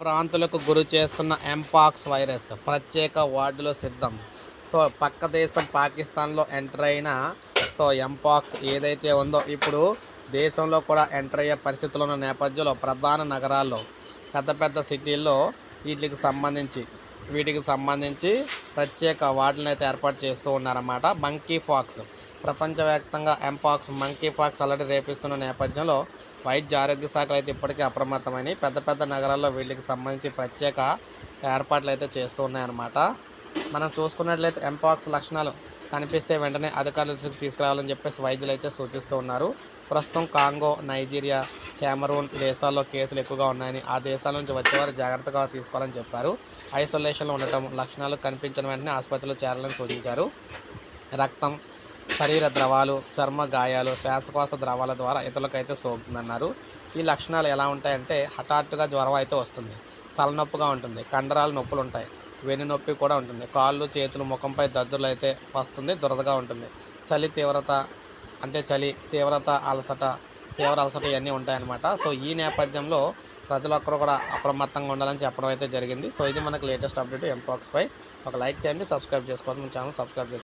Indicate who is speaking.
Speaker 1: భ్రాంతులకు గురి చేస్తున్న mpox virus ప్రత్యేక వార్డులో సిద్ధం. సో పక్క దేశం పాకిస్తాన్లో ఎంటర్ అయిన సో ఎంపాక్స్ ఏదైతే ఉందో ఇప్పుడు దేశంలో కూడా ఎంటర్ అయ్యే పరిస్థితులు ఉన్న నేపథ్యంలో ప్రధాన నగరాల్లో పెద్ద పెద్ద సిటీల్లో వీటికి సంబంధించి వీటికి సంబంధించి ప్రత్యేక వార్డులను అయితే ఏర్పాటు చేస్తూ ఉన్నారన్నమాట. మంకీ ఫాక్స్ ప్రపంచవ్యాప్తంగా ఎంపాక్స్ మంకీ పాక్స్ అలడి రేపిస్తున్న నేపథ్యంలో వైద్య ఆరోగ్య శాఖలు అయితే ఇప్పటికే అప్రమత్తమని పెద్ద పెద్ద నగరాల్లో వీటికి సంబంధించి ప్రత్యేక ఏర్పాట్లు అయితే చేస్తూ ఉన్నాయన్నమాట. మనం చూసుకున్నట్లయితే ఎంపాక్స్ లక్షణాలు కనిపిస్తే వెంటనే అధికారుల దృష్టికి తీసుకురావాలని చెప్పేసి వైద్యులు అయితే సూచిస్తూ ఉన్నారు. ప్రస్తుతం కాంగో నైజీరియా కెమరూన్ దేశాల్లో కేసులు ఎక్కువగా ఉన్నాయని ఆ దేశాల నుంచి వచ్చేవారు జాగ్రత్తగా తీసుకోవాలని చెప్పారు. ఐసోలేషన్లో ఉండటం లక్షణాలు కనిపించిన వెంటనే ఆసుపత్రిలో చేరాలని సూచించారు. రక్తం శరీర ద్రవాలు చర్మ గాయాలు శ్వాసకోశ ద్రవాల ద్వారా ఇతరులకైతే సోకుతుందన్నారు. ఈ లక్షణాలు ఎలా ఉంటాయంటే హఠాత్తుగా జ్వరం అయితే వస్తుంది తలనొప్పిగా ఉంటుంది కండరాలు నొప్పులు ఉంటాయి వెన్ను నొప్పి కూడా ఉంటుంది కాళ్ళు చేతులు ముఖంపై దద్దుర్లు అయితే వస్తుంది దురదగా ఉంటుంది. చలి తీవ్రత అంటే చలి తీవ్రత అలసట తీవ్ర అలసట ఇవన్నీ ఉంటాయన్నమాట. సో ఈ నేపథ్యంలో ప్రతి ఒక్కరు కూడా అప్రమత్తంగా ఉండాలని చెప్పడం అయితే జరిగింది. సో ఇది మనకు లేటెస్ట్ అప్డేట్ ఎంపాక్స్పై ఒక లైక్ చేయండి సబ్స్క్రైబ్ చేసుకోండి మన ఛానల్ సబ్స్క్రైబ్ చేసుకోండి.